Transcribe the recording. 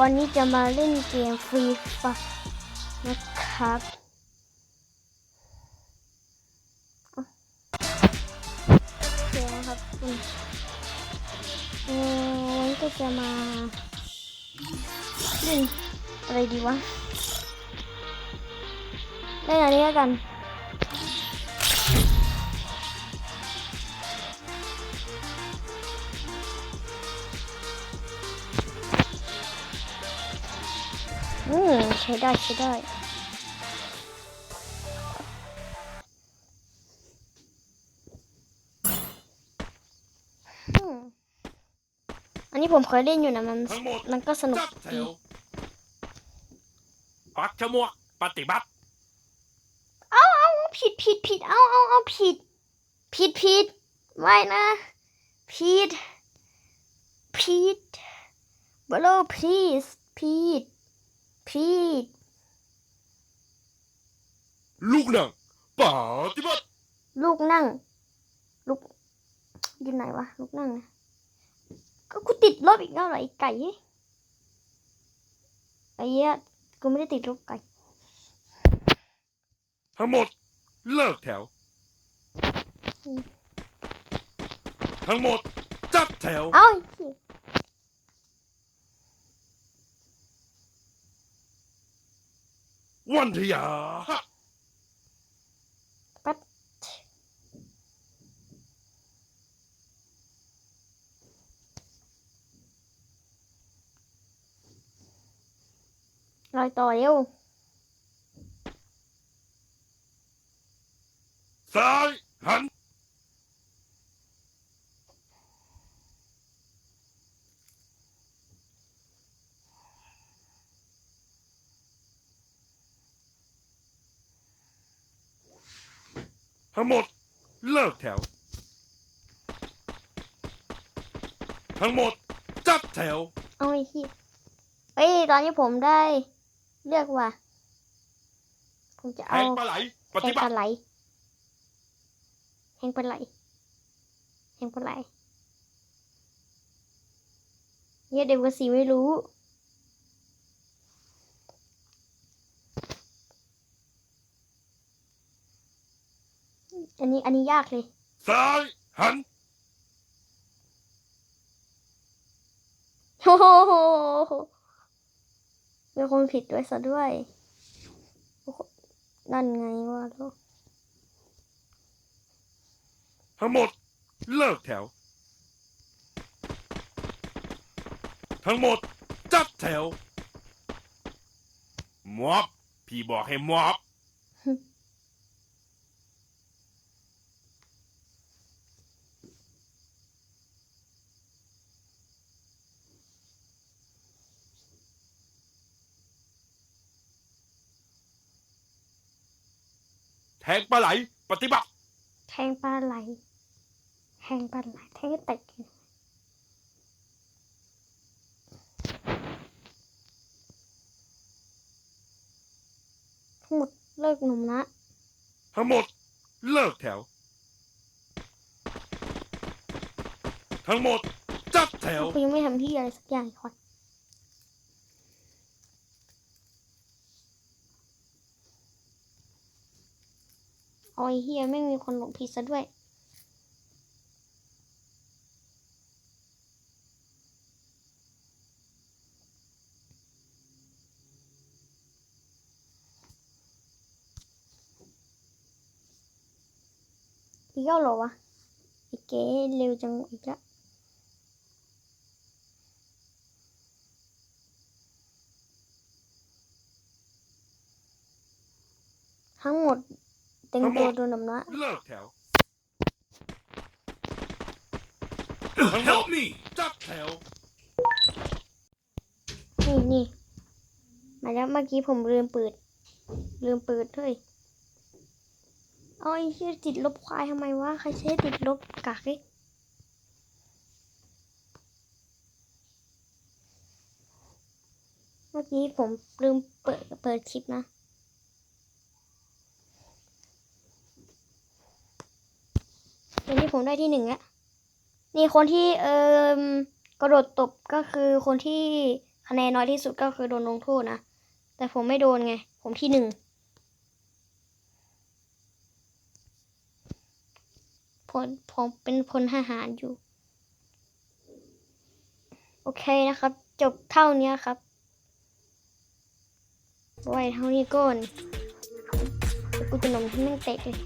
วันนี้จะมาเล่นเกมฟรีไฟนะครับ โอเคนะครับคุณเออวันนี้ก็จะมาเล่นอะไรดีวะ เล่นอันนี้กัน อืมใช้ได้ใช้ได้อืมอันนี้ผมเคยเล่นอยู่นะมันทั้งหมดมันก็สนุกจับแถดีวปักชมวกปฏิบัติ เอาเอาผิดผิดผิดเอาเอาเอาผิด ผิดผิดไม่นะ ผิดผิดบล please ผิด ผิดลูกหนังปฏิบัติลูกนั่ง ลูกอยู่ไหนวะ ลูกนั่งนะก็กูติดลบอีกแล้วเหรอไอ้ไก่ไอ้เหี้ยกูไม่ได้ติดลบไก่ทั้งหมดเลิกแถว ทั้งหมดจับแถว เอ้า ไอ้เหี้ยวันทยา แป๊บลอยต่อเร็ว ซ้ายหัน ทั้งหมดเลิกแถว ทั้งหมดจับแถว เอาไอ้ที่เอ้ย ตอนนี้ผมได้ เลือกว่า ผมจะแทเอางปลาไหลปแทฏิงบัปลาติไหลแทงปลาไหลแทงปลาไหลเนี่ยเด็กภาษีไม่รู้ อันนี้อันนี้ยากเลย ซ้ายหัน โอ้โหมีคนผิดด้วยซะด้วยโอ้โหนั่นไงว่าแล้วทั้งหมด เลิกแถว ทั้งหมด จับแถวมอบพี่บอกให้มอบ แทงปลาไหล ปฏิบัติ แทงปลาไหล แทงปลาไหลแทงให้แตกเลยทั้งหมดเลิกหนุ่มนะ ทั้งหมดเลิกแถว ทั้งหมดจับแถวกูยังไม่ทำที่อะไรสักอย่างก่อน โอ้ยเฮียไม่มีคนหลงผิดซะด้วย อีกแล้วเหรอวะไอ้เก๋เร็วจังอีกแล้วทั้งหมด ต็งตัวดโดนดำนะเลิกแถวทั้งหมดจับแถว นี่นี่มาแล้วเมื่อกี้ผมลืมเปิด ลืมเปิดเฮ้ยเอาไอ้เหี้ยติดลบควายทำไมวะใครใช้ติดลบกากดิเมื่อกี้ผมลืมเปิดเปิดคลิปนะ อนนี้ผมได้ที่หนึ่งแล้วนี่คนที่เอ่มกระโดดตบก็คือคนที่คะแนนน้อยที่สุดก็คือโดนลงโทษนะ แต่ผมไม่โดนไง ผมที่หนึ่ง ผมผมเป็นพลทหารอยู่ โอเคนะครับ จบเท่านี้ครับไว้เท่านี้ก่อนกูจะนมที่ม่งเตะเลย